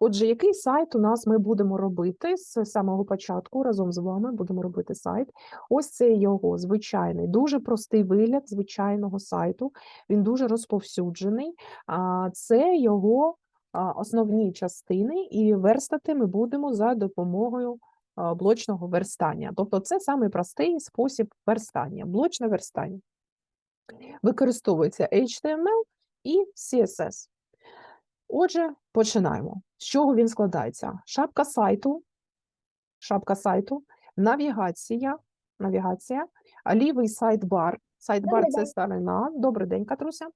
Отже, який сайт у нас ми будемо робити з самого початку разом з вами будемо робити сайт. Ось це його звичайний, дуже простий вигляд звичайного сайту. Він дуже розповсюджений. Це його основні частини, і верстати ми будемо за допомогою блочного верстання. Тобто, це самий простий спосіб верстання, блочне верстання. Використовується HTML і CSS. Отже, починаємо. З чого він складається? Шапка сайту, шапка сайту, навігація, навігація, лівий сайт-бар. Сайт-бар це сторона. Добрий день, Катруся.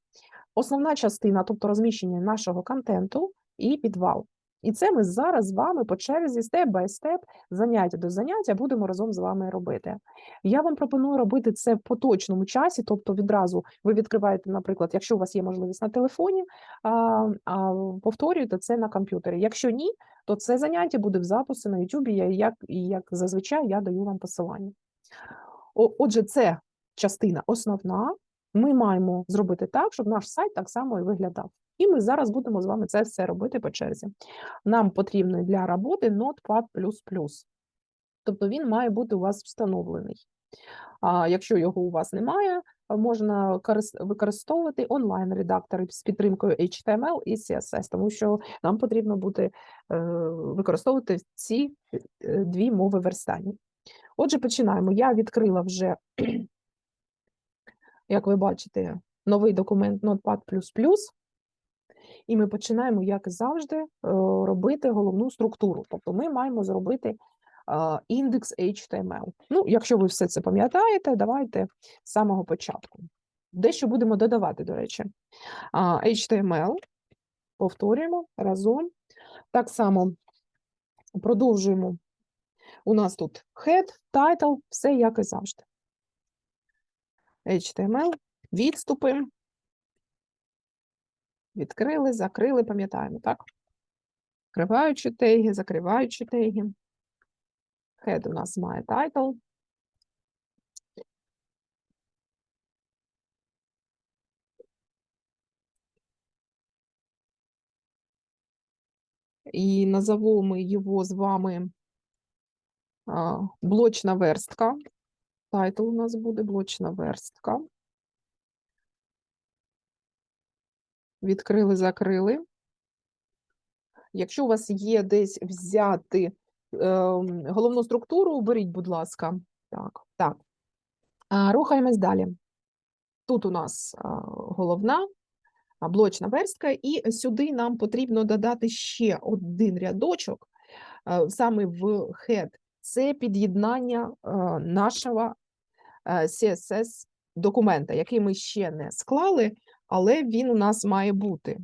Основна частина, тобто розміщення нашого контенту і підвал. І це ми зараз з вами по черзі, степ бай степ, заняття до заняття будемо разом з вами робити. Я вам пропоную робити це в поточному часі, тобто відразу ви відкриваєте, наприклад, якщо у вас є можливість на телефоні, а, повторюєте це на комп'ютері. Якщо ні, то це заняття буде в записі на YouTube, я, як, і як зазвичай я даю вам посилання. Отже, це частина основна. Ми маємо зробити так, щоб наш сайт так само і виглядав. І ми зараз будемо з вами це все робити по черзі. Нам потрібно для роботи Notepad++. Тобто він має бути у вас встановлений. А якщо його у вас немає, можна використовувати онлайн-редактори з підтримкою HTML і CSS, тому що нам потрібно буде е, використовувати ці е, дві мови верстання. Отже, починаємо. Я відкрила вже, як ви бачите, новий документ Notepad++, і ми починаємо, як і завжди, е, робити головну структуру. Тобто ми маємо зробити е, індекс HTML. Ну, якщо ви все це пам'ятаєте, давайте з самого початку. Дещо будемо додавати, до речі. HTML, повторюємо разом. Так само продовжуємо. У нас тут head, title, все як і завжди. HTML, відступи. Відкрили, закрили, пам'ятаємо, так? Відкриваючи теги, закриваючи теги. Head у нас має title. І назову ми його з вами блочна верстка. Тайтл у нас буде блочна верстка. Відкрили, закрили. Якщо у вас є десь взяти ем, головну структуру, оберіть, будь ласка. Так, так. А, рухаємось далі. Тут у нас а, головна блочна верстка, і сюди нам потрібно додати ще один рядочок, а, саме в head. Це під'єднання а, нашого а, CSS документа, який ми ще не склали, але він у нас має бути.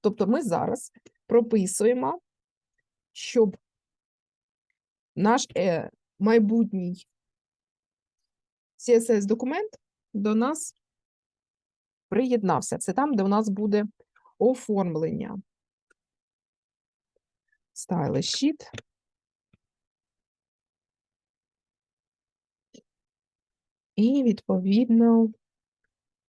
Тобто ми зараз прописуємо, щоб наш е, майбутній CSS-документ до нас приєднався. Це там, де у нас буде оформлення. Style sheet. І відповідно,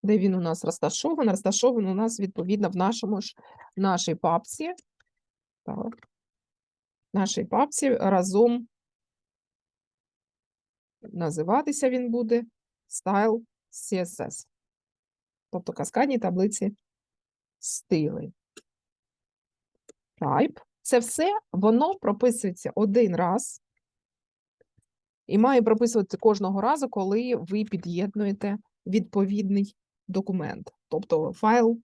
де він у нас розташований? Розташований у нас відповідно в нашому ж нашій папці. Так. Нашій папці разом називатися він буде Style CSS. Тобто каскадні таблиці стилей. Type. Це все воно прописується один раз і має прописуватися кожного разу, коли ви під'єднуєте відповідний документ, тобто файл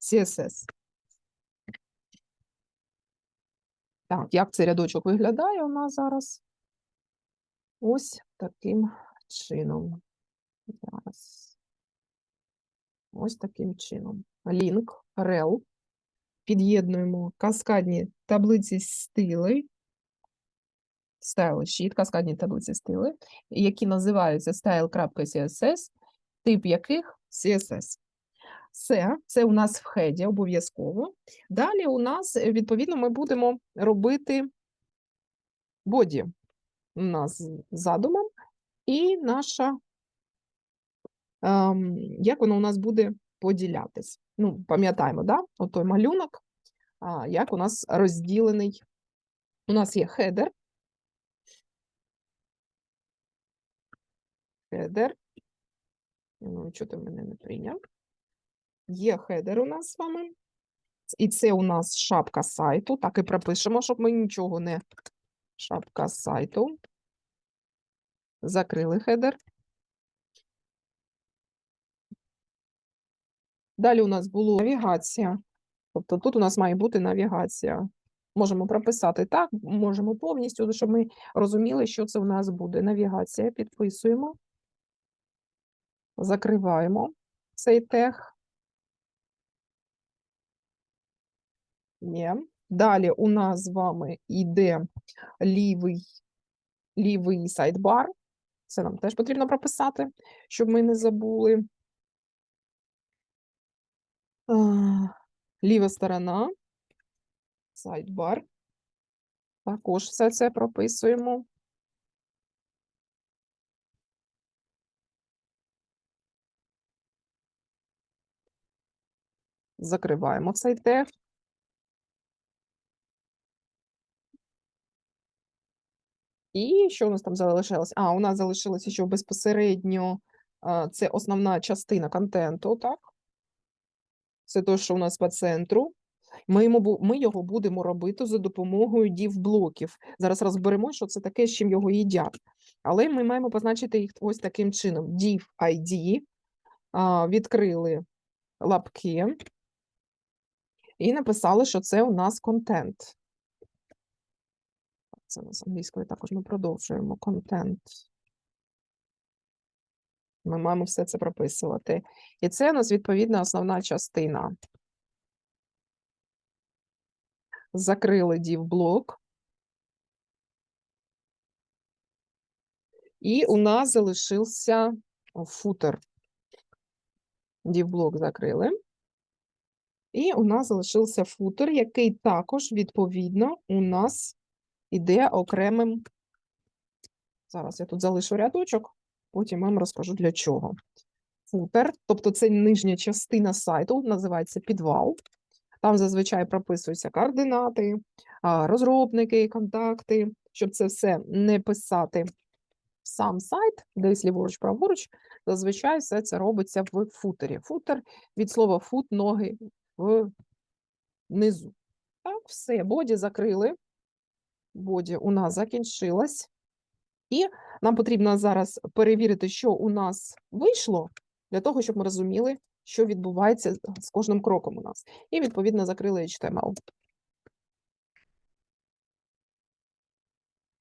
CSS. Так, як цей рядочок виглядає у нас зараз? Ось таким чином. Зараз. Ось таким чином. Лінк, rel. Під'єднуємо каскадні таблиці стилей. Style sheet, каскадні таблиці стили, які називаються style.css, тип яких CSS. Все, це у нас в хеді обов'язково. Далі у нас, відповідно, ми будемо робити боді. У нас задумом, і наша, ем, як воно у нас буде поділятись. Ну, пам'ятаємо, да? Отой малюнок. а, як у нас розділений. У нас є хедер. Хедер. Ну, що ти мене не прийняв? Є хедер у нас з вами. І це у нас шапка сайту. Так і пропишемо, щоб ми нічого не. Шапка сайту. Закрили хедер. Далі у нас було навігація. Тобто тут у нас має бути навігація. Можемо прописати так, можемо повністю, щоб ми розуміли, що це у нас буде. Навігація, підписуємо. Закриваємо цей тег. Є. Далі у нас з вами йде лівий, лівий сайдбар. Це нам теж потрібно прописати, щоб ми не забули. Ліва сторона, сайдбар. Також все це прописуємо. Закриваємо цей тег. І що у нас там залишилось? А, у нас залишилося, що безпосередньо це основна частина контенту, так? Це те, що у нас по центру. Ми, ми його будемо робити за допомогою div-блоків. Зараз розберемо, що це таке, з чим його їдять. Але ми маємо позначити їх ось таким чином: div ID, відкрили лапки і написали, що це у нас контент. Це у нас англійською також ми продовжуємо контент. Ми маємо все це прописувати. І це у нас відповідна основна частина. Закрили div-блок. І у нас залишився футер. Div-блок закрили. І у нас залишився футер, який також, відповідно, у нас іде окремим. Зараз я тут залишу рядочок, потім вам розкажу для чого. Футер, тобто це нижня частина сайту, називається підвал. Там зазвичай прописуються координати, розробники, контакти, щоб це все не писати в сам сайт, десь ліворуч, праворуч, зазвичай все це робиться в футері. Футер від слова фут, ноги внизу. Так, все, боді закрили. Боді у нас закінчилась. І нам потрібно зараз перевірити, що у нас вийшло, для того, щоб ми розуміли, що відбувається з- кожним кроком у нас. І, відповідно, закрили HTML.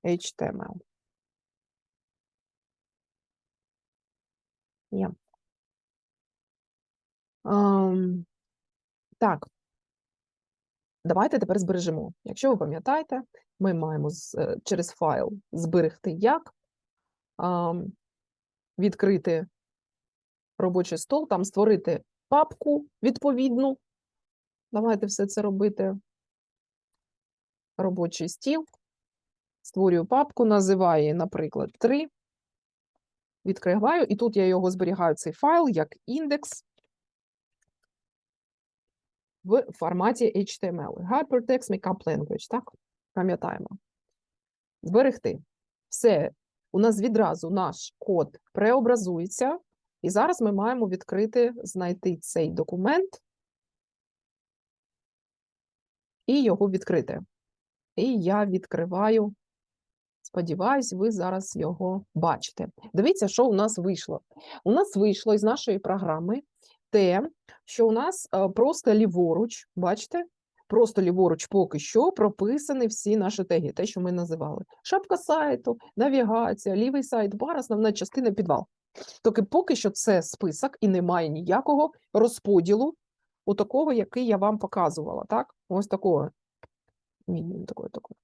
HTML. Є. Ам, так. Давайте тепер збережемо. Якщо ви пам'ятаєте, ми маємо е, через файл зберегти як, відкрити робочий стол, там створити папку відповідну. Давайте все це робити. Робочий стіл. Створюю папку, називаю наприклад, 3. Відкриваю, і тут я його зберігаю, цей файл, як індекс в форматі HTML. Hypertext Markup Language, так? Пам'ятаємо. Зберегти. Все, у нас відразу наш код преобразується, і зараз ми маємо відкрити, знайти цей документ і його відкрити. І я відкриваю. Сподіваюсь, ви зараз його бачите. Дивіться, що у нас вийшло. У нас вийшло із нашої програми те, що у нас е, просто ліворуч, бачите? Просто ліворуч поки що прописані всі наші теги, те, що ми називали. Шапка сайту, навігація, лівий сайт, бар, основна частина, підвал. Тільки поки що це список і немає ніякого розподілу у такого, який я вам показувала. Так? Ось такого. Ні, ні, такого, такого.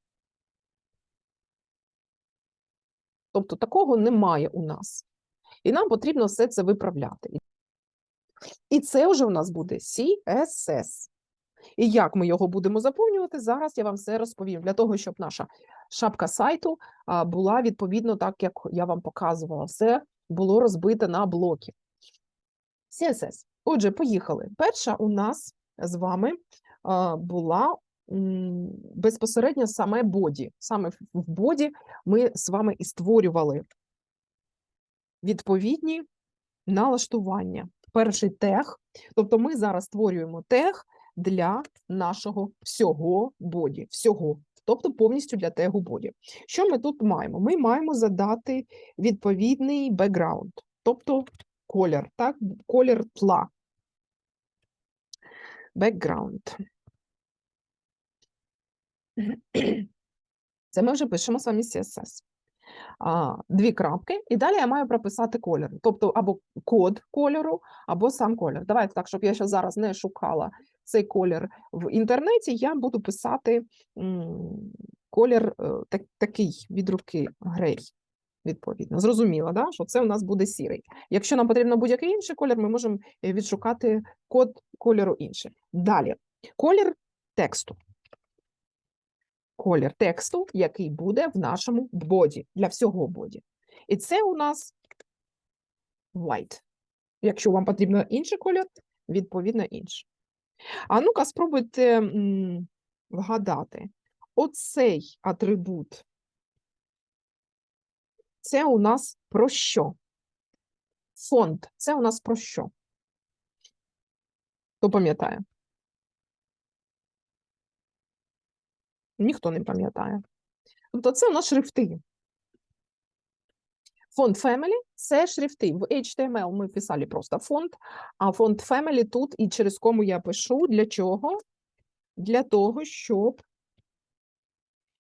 Тобто такого немає у нас. І нам потрібно все це виправляти. І це вже у нас буде CSS. І як ми його будемо заповнювати, зараз я вам все розповім. Для того, щоб наша шапка сайту була відповідно так, як я вам показувала. Все було розбите на блоки. CSS. Отже, поїхали. Перша у нас з вами була безпосередньо саме боді. Саме в- боді ми з вами і створювали відповідні налаштування. Перший тег, тобто ми зараз створюємо тег для нашого всього боді, всього, тобто повністю для тегу боді. Що ми тут маємо? Ми маємо задати відповідний бекграунд, тобто колір, так, колір тла. Бекграунд. Це ми вже пишемо самі CSS. А, дві крапки, і далі я маю прописати колір, тобто або код кольору, або сам колір. Давайте так, щоб я ще зараз не шукала цей колір в інтернеті, я буду писати колір е, так, такий від руки грей. Відповідно, зрозуміло, да? що це у нас буде сірий. Якщо нам потрібно будь-який інший колір, ми можемо е, відшукати код кольору інший. Далі, колір тексту. Колір тексту, який буде в нашому боді, для всього боді. І це у нас white. Якщо вам потрібно інший колір, відповідно інший. А ну-ка, спробуйте м, вгадати. Оцей атрибут. Це у нас про що? Фонд. Це у нас про що? Хто пам'ятає? Ніхто не пам'ятає. Тобто це у нас шрифти. Фонд Family – це шрифти. В HTML ми писали просто фонд, а фонд Family тут і через кому я пишу. Для чого? Для того, щоб,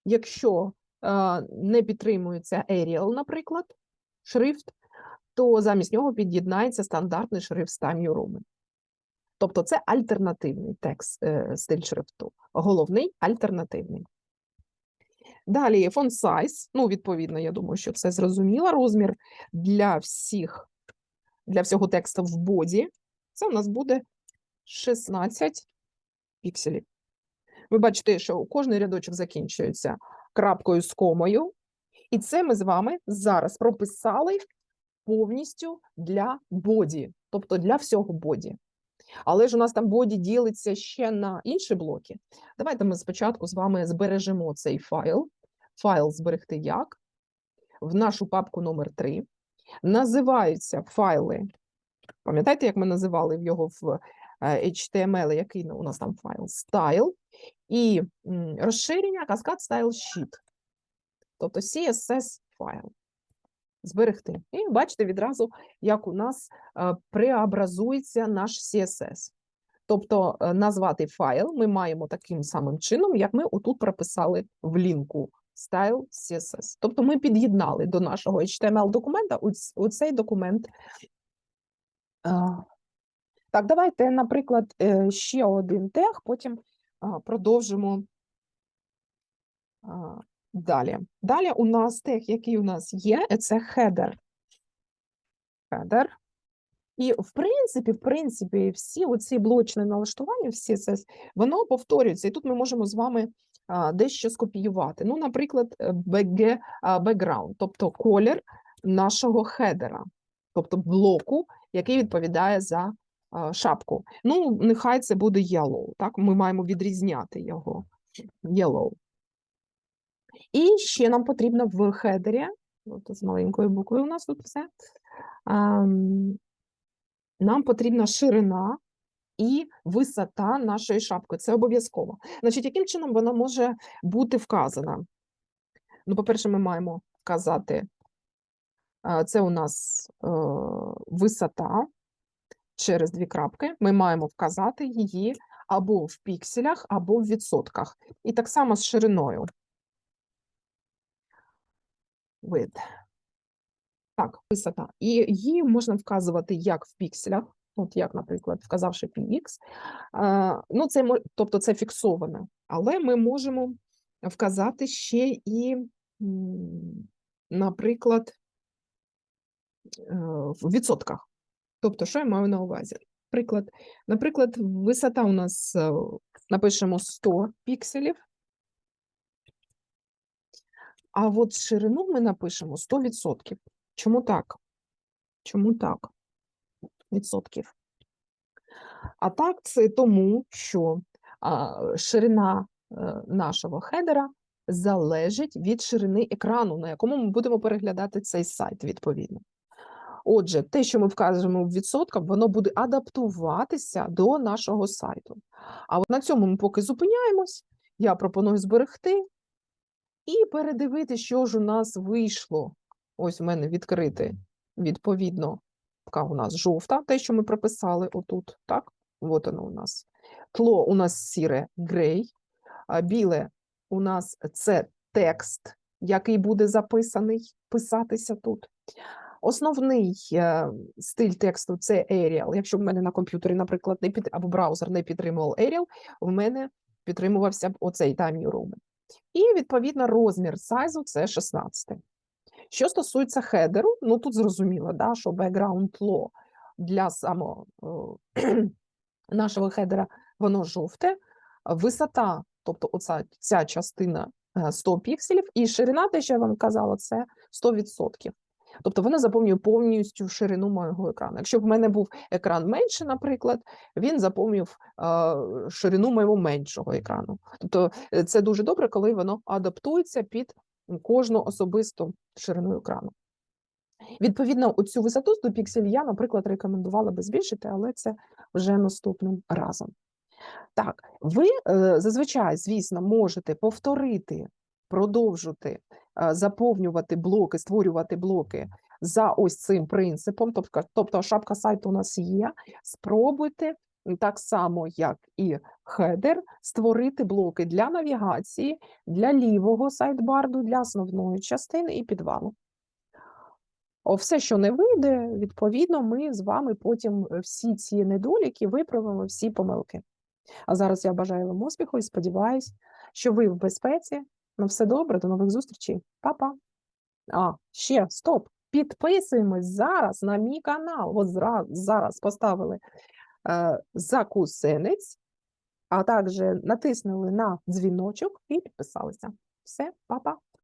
якщо е, не підтримується Arial, наприклад, шрифт, то замість нього під'єднається стандартний шрифт з Time New Roman. Тобто це альтернативний текст, е, стиль шрифту. Головний альтернативний. Далі font size, ну, відповідно, я думаю, що це зрозуміло. Розмір для всіх, для всього тексту в боді. Це у нас буде 16 пікселів. Ви бачите, що кожний рядочок закінчується крапкою з комою. І це ми з вами зараз прописали повністю для боді, тобто для всього боді. Але ж у нас там боді ділиться ще на інші блоки. Давайте ми спочатку з вами збережемо цей файл. Файл зберегти як? В нашу папку номер 3. Називаються файли. Пам'ятаєте, як ми називали його в е, HTML, який у нас там файл? Style. І розширення Cascade Style Sheet. Тобто CSS файл. Зберегти. І бачите відразу, як у нас е, преобразується наш CSS. Тобто е, назвати файл ми маємо таким самим чином, як ми отут прописали в лінку style CSS. Тобто ми під'єднали до нашого HTML-документа оцей документ. Так, давайте, наприклад, е, ще один тег, потім продовжимо далі. Далі у нас тег, який у нас є, це header. Header. І, в принципі, в принципі, всі оці блочні налаштування, всі це, воно повторюється. І тут ми можемо з вами дещо скопіювати. Ну, наприклад, е, BG, а, background, тобто колір нашого хедера, тобто блоку, який відповідає за шапку. Ну, нехай це буде yellow, так? Ми маємо відрізняти його. Yellow. І ще нам потрібно в хедері, з маленькою буквою у нас тут все. ам, нам потрібна ширина і висота нашої шапки. Це обов'язково. Значить, яким чином вона може бути вказана? Ну, по-перше, ми маємо вказати, це у нас е, висота через дві крапки. Ми маємо вказати її або в пікселях, або в відсотках. І так само з шириною. Width. Так, висота. І її можна вказувати як в пікселях, от як, наприклад, вказавши px. Ну, це тобто це фіксоване, але ми можемо вказати ще і, наприклад, е, в відсотках. Тобто, що я маю на увазі? Приклад, наприклад, висота у нас е, напишемо 100 пікселів, а от ширину ми напишемо 100%. Чому так? Чому так? Відсотків. А так, це тому, що ширина е, нашого хедера залежить від ширини екрану, на якому ми будемо переглядати цей сайт відповідно. Отже, те, що ми вказуємо в відсотках, воно буде адаптуватися до нашого сайту. А от на цьому ми поки зупиняємось. Я пропоную зберегти і передивити, що ж у нас вийшло. Ось у мене відкрити, відповідно, така у нас жовта, те, що ми прописали отут, так? От воно у нас. Тло у нас сіре грей, а біле у нас це текст, який буде записаний, писатися тут. Основний е, стиль тексту це Arial. Якщо в мене на комп'ютері, наприклад, не під або браузер не підтримував Arial, в мене підтримувався б оцей Time New Roman. І відповідно розмір сайзу це 16. Що стосується хедеру, ну тут зрозуміло, да, що background law для самого е, нашого хедера воно жовте, висота, тобто оця ця частина е, 100 пікселів, і ширина, те, що я вам казала, це 100%. Тобто вона заповнює повністю ширину мого екрану. Якщо б в мене був екран менше, наприклад, він заповнював ширину моєго меншого екрану. Тобто е, це дуже добре, коли воно адаптується під кожну особисту ширину екрану. Відповідно, оцю висоту 100 пікселів я, наприклад, рекомендувала би збільшити, але це вже наступним разом. Так, ви е, зазвичай, звісно, можете повторити, продовжити заповнювати блоки, створювати блоки за ось цим принципом. Тобто, тобто шапка сайту у нас є. Спробуйте так само, як і хедер, створити блоки для навігації, для лівого сайдбарду, для основної частини і підвалу. Все, що не вийде, відповідно, ми з вами потім е, всі ці недоліки виправимо, всі помилки. А зараз я бажаю вам успіху і сподіваюсь, що ви в безпеці. На все добре, до нових зустрічей. Па-па. А, ще стоп. Підписуємось зараз на мій канал. От зараз поставили е, закусинець, а також натиснули на дзвіночок і підписалися. Все, па-па.